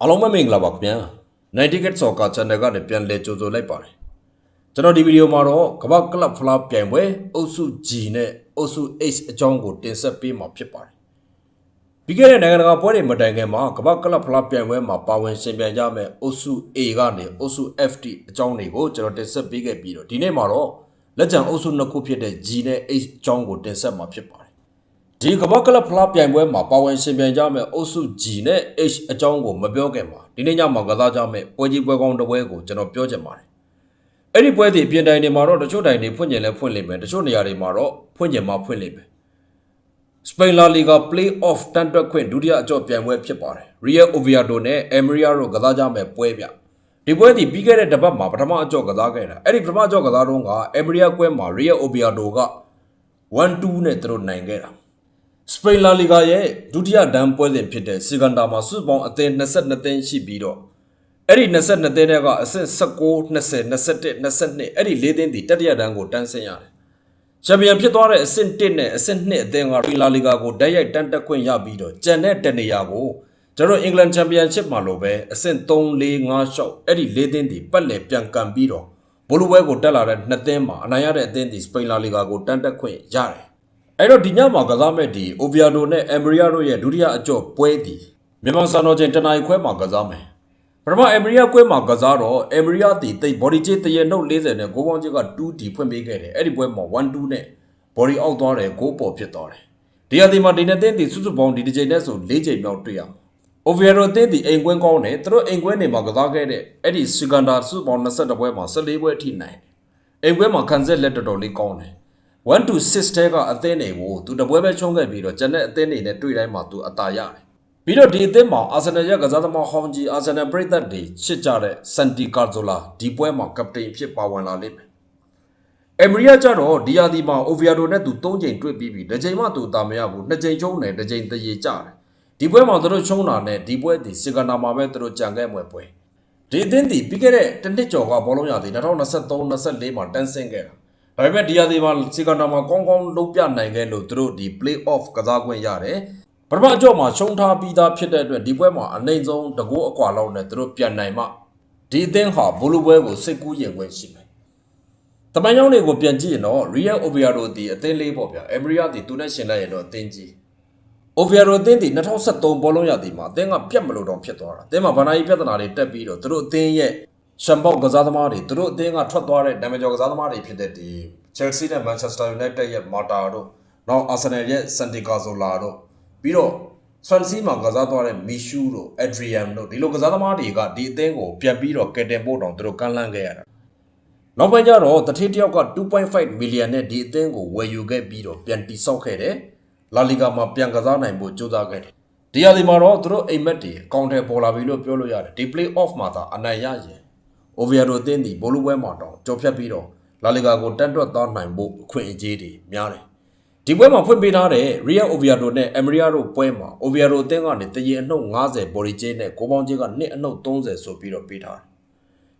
အားလုံးပဲမင်္ဂလာပါခင်ဗျာ90 ticket soccer channel ကနေပြန်လည်ကြိုဆိုလိုက်ပါတယ်ကျွန်တော်ဒီဗီဒီယိုမှာတော့ကမ္ဘာကလပ်ဖလားပြိုင်ပွဲအုပ်စု G နဲ့အုပ်စု H အကြောင်းကိုတင်ဆက်ပေးမှာဖြစ်ပါတယ်ပြီးခဲ့တဲ့နိုင်ငံတကာပွဲတွေမတိုင်ခင်မှာကမ္ဘာကလပ်ဖလားပြိုင်ပွဲမှာပါဝင်ရှင်ပြိုင်ကြမဲ့အုပ်စု A ကနေအုပ်စု FT အကြောင်းတွေကိုကျွန်တော်တင်ဆက်ပေးခဲ့ပြီးတော့ဒီနေ့မှာတော့လက်ကျန်အုပ်စုနှစ်ခုဖြစ်တဲ့ G နဲ့ H အကြောင်းကိုတင်ဆက်မှာဖြစ်ပါတယ် ဒီကမ္ဘာကလပ်ဖလားပြိုင်ပွဲမှာပါဝင်ရှင်ပြိုင်ကြမဲ့အုပ်စု G နဲ့ H အကြောင်းကိုမပြောခင်မှာဒီနေ့ညမှာကစားကြမဲ့ပွဲကြီးပွဲကောင်းတစ်ပွဲကိုကျွန်တော်ပြောချင်ပါတယ်။အဲ့ဒီပွဲဒီပြင်တိုင်တွေမှာတော့တချို့တိုင်တွေဖွင့်ကျင်လဲဖွင့်လိမ့်မယ်တချို့နေရာတွေမှာတော့ဖွင့်ကျင်မှဖွင့်လိမ့်မယ်။ Spain La Liga Play-off တန်တွက်ခွင့်ဒုတိယအကြော့ပြိုင်ပွဲဖြစ်ပါတယ်။ Real Oviedo နဲ့ Almeria တို့ကစားကြမဲ့ပွဲပြ။ဒီပွဲဒီပြီးခဲ့တဲ့တစ်ပတ်မှာပထမအကြော့ကစားခဲ့တာ။အဲ့ဒီပထမအကြော့ကစားတော့က Almeria ကွဲမှာ Real Oviedo က1-2နဲ့သူတို့နိုင်ခဲ့တာ။ စပိန်လာလီဂါရဲ့ဒုတိယဒန်းပွဲစဉ်ဖြစ်တဲ့စီဂန်တာမှာစုစုပေါင်းအသင်း22သင်းရှိပြီးတော့အဲ့ဒီ22သင်းတွေကအဆင့်19 20 21 22အဲ့ဒီ၄သင်းဒီတတိယဒန်းကိုတန်းဆင်းရတယ်။ချန်ပီယံဖြစ်သွားတဲ့အဆင့်1နဲ့အဆင့်2အသင်းကစပိန်လာလီဂါကိုတိုက်ရိုက်တန်းတက်ခွင့်ရပြီးတော့ကျန်တဲ့တနေရာကိုကျွန်တော်အင်္ဂလန်ချန်ပီယံရှစ်မှာလိုပဲအဆင့်3 4 5 6အဲ့ဒီ၄သင်းဒီပတ်လည်ပြန်ကန်ပြီးတော့ဘိုလိုပွဲကိုတက်လာတဲ့နှစ်သင်းမှာအနိုင်ရတဲ့အသင်းဒီစပိန်လာလီဂါကိုတန်းတက်ခွင့်ရတယ်။ အဲ့တော့ဒီညမှာကစားမဲ့ဒီ Oviedo နဲ့ Emeria တို့ရဲ့ဒုတိယအကြော့ပွဲဒီမြန်မာစံတော်ချိန်တနင်္လာခွဲမှာကစားမယ်ပထမ Emeria ကွဲမှာကစားတော့ Emeria ဒီတိတ် body ချေတရနှုတ်40နဲ့ဂိုးပေါင်းချေက2ဒီဖွင့်ပေးခဲ့တယ်အဲ့ဒီပွဲမှာ1-2နဲ့ body အောက်သွားတယ်ဂိုးပေါ်ဖြစ်သွားတယ်ဒီဟာဒီမှာဒီနေ့တင်းဒီစုစုပေါင်းဒီတစ်ချိန်နဲ့ဆို၄ချိန်မြောက်တွေ့ရမှာ Oviedo တင်းဒီအိမ်ကွင်းကောင်းတယ်သူတို့အိမ်ကွင်းနေမှာကစားခဲ့တဲ့အဲ့ဒီ Siganda စုစုပေါင်း22ပွဲမှာ14ပွဲအထိနိုင်တယ်အိမ်ကွင်းမှာခံဆက်လက်တော်တော်လေးကောင်းတယ် 1 to 6တဲကအသင်းတွေကိုသူတပွဲပဲချုံးခဲ့ပြီးတော့ကျန်တဲ့အသင်းတွေနဲ့တွေ့တိုင်းမှာသူအသာရတယ်ပြီးတော့ဒီအသင်းမှာအာဆင်နယ်ရဲ့ကစားသမားဟောင်းကြီးအာဆင်နယ်ပရိသတ်တွေချစ်ကြတဲ့စန်တီကာဇိုလာဒီပွဲမှာကပတိန်အဖြစ်ပါဝင်လာလိမ့်မယ်အမရီယာကျတော့ဒီယာဒီမှာအိုဗီယာဒိုနဲ့သူ၃ချိန်တွေ့ပြီးပြီတစ်ချိန်မှသူအသာမရဘူးနှစ်ချိန်ချုံးတယ်တစ်ချိန်တရေကြတယ်ဒီပွဲမှာသူတို့ချုံးတာနဲ့ဒီပွဲဒီစီကနာမှာပဲသူတို့ကြံခဲ့မွယ်ပွဲဒီအသင်းဒီပြီးခဲ့တဲ့တစ်နှစ်ကျော်ကဘောလုံးရသည်2023 24မှာတန်းဆင်းခဲ့တာ ဒါပေမဲ့ဒီယာဒီမှာစီကန္တာမှာကောင်းကောင်းလုံးပြနိုင်ခဲ့လို့သူတို့ဒီ play off ကစားခွင့်ရတယ်ပထမအကြော့မှာရှုံးထားပြီးသားဖြစ်တဲ့အတွက်ဒီပွဲမှာအနိုင်ဆုံးတကူအကွာလောက်နဲ့သူတို့ပြန်နိုင်မှဒီအသင်းဟာဘိုလိုပွဲကိုစိတ်ကူးရင်ခွင့်ရှိမယ်တမန်ကြောင်းတွေကိုပြန်ကြည့်ရင်တော့ Real Oviedo ဒီအသင်းလေးပေါ့ဗျာ Emeria ဒီသူနဲ့ရှင်လိုက်ရင်တော့အသင်းကြီး Oviedo အသင်းဒီ2023ဘောလုံးရသည်မှာအသင်းကပြတ်မလို့တော့ဖြစ်သွားတာအသင်းမှာဗနာကြီးပြဿနာတွေတက်ပြီးတော့သူတို့အသင်းရဲ့ ရှမ်ပေါက်ကစားသမားတွေသူတို့အသင်းကထွက်သွားတဲ့နာမည်ကျော်ကစားသမားတွေဖြစ်တဲ့ဒီ Chelsea နဲ့ Manchester United ရဲ့ Mata တို့နောက် Arsenal ရဲ့ Santiago Zola တို့ပြီးတော့ Swansea မှာကစားသွားတဲ့ Mishu တို့ Adrian တို့ဒီလိုကစားသမားတွေကဒီအသင်းကိုပြန်ပြီးတော့ကယ်တင်ဖို့တောင်သူတို့ကမ်းလှမ်းခဲ့ရတာနောက်ပိုင်းကျတော့တထေးတယောက်က2.5 million နဲ့ဒီအသင်းကိုဝယ်ယူခဲ့ပြီးတော့ပြန်တိစောက်ခဲ့တယ်လာလီဂါမှာပြန်ကစားနိုင်ဖို့ကြိုးစားခဲ့တယ်ဒီဟာဒီမှာတော့သူတို့အိမ်မက်တွေအကောင့်ထဲပေါ်လာပြီလို့ပြောလို့ရတယ်ဒီ play off မှာသာအနိုင်ရရင် Oviedo အသင်းဒီဘောလုံးပွဲမှာတောင်ကြော်ဖြတ်ပြီးတော့လာလီဂါကိုတက်တွက်သွားနိုင်ဖို့အခွင့်အရေးတွေများတယ်ဒီပွဲမှာဖွင့်ပေးထားတဲ့ Real Oviedo နဲ့ Emeria တို့ပွဲမှာ Oviedo အသင်းကနေတရေအနှုတ်90ဘော်ဒီကျင်းနဲ့ကိုပေါင်းကျင်းကနှစ်အနှုတ်30ဆိုပြီးတော့ပေးထားတယ်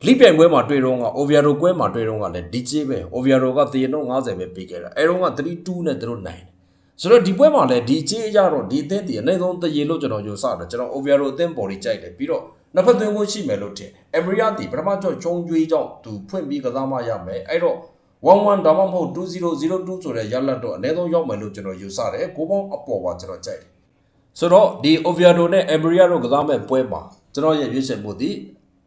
လိပြိုင်ပွဲမှာတွေ့တော့က Oviedo ကွဲမှာတွေ့တော့ကလည်းဒီကျပဲ Oviedo ကတရေနှုတ်90ပဲပေးခဲ့တာအဲတော့က3-2နဲ့သူတို့နိုင်တယ်ဆိုတော့ဒီပွဲမှာလည်းဒီချေးရတော့ဒီအသင်းဒီအနိုင်ဆုံးတရေလို့ကျွန်တော်ယူဆတယ်ကျွန်တော် Oviedo အသင်းပေါ်ဒီကြိုက်တယ်ပြီးတော့ နှစ်ဖက်သွင်းဖို့ရှိမယ်လို့ထင်တယ်။ Emeria ဒီပထမကြော့ချုံကျွေးကြောင့်သူဖွင့်ပြီးကစားမှရမယ်။အဲ့တော့11ဒါမှမဟုတ်2002ဆိုတဲ့ရလတ်တော့အနည်းဆုံးရောက်မယ်လို့ကျွန်တော်ယူဆတယ်။ကိုပေါင်းအပေါ်ပါကျွန်တော်ကြိုက်တယ်။ဆိုတော့ဒီ Oviedo နဲ့ Emeria တို့ကစားမဲ့ပွဲမှာကျွန်တော်ရဲ့ရွေးချယ်မှုဒီ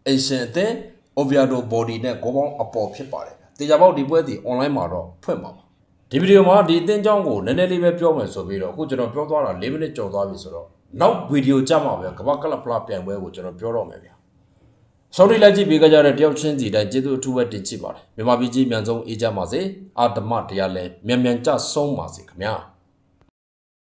Asian အသင်း Oviedo Body နဲ့ကိုပေါင်းအပေါ်ဖြစ်ပါတယ်။တေချာပေါက်ဒီပွဲဒီ online မှာတော့ဖွင့်ပါပါ။ဒီဗီဒီယိုမှာဒီအသင်းကြောင်းကိုနည်းနည်းလေးပဲပြောမယ်ဆိုပြီးတော့အခုကျွန်တော်ပြောသွားတာ၄မိနစ်ကျော်သွားပြီဆိုတော့ နောက်ဗီဒီယိုကြမှာပဲကမ္ဘာကလပ်ဖလားပြိုင်ပွဲကိုကျွန်တော်ပြောတော့မယ်ဗျာဆော်ဒီလက်ကြည့်ပေးကြတဲ့တယောက်ချင်းစီတိုင်းကျေးဇူးအထူးပဲတင်ချစ်ပါတယ်မြန်မာပြည်ကြီးမြန်ဆုံးအေးကြပါစေအာတမတရားလဲမြန်မြန်ကြဆုံးပါစေခင်ဗျာ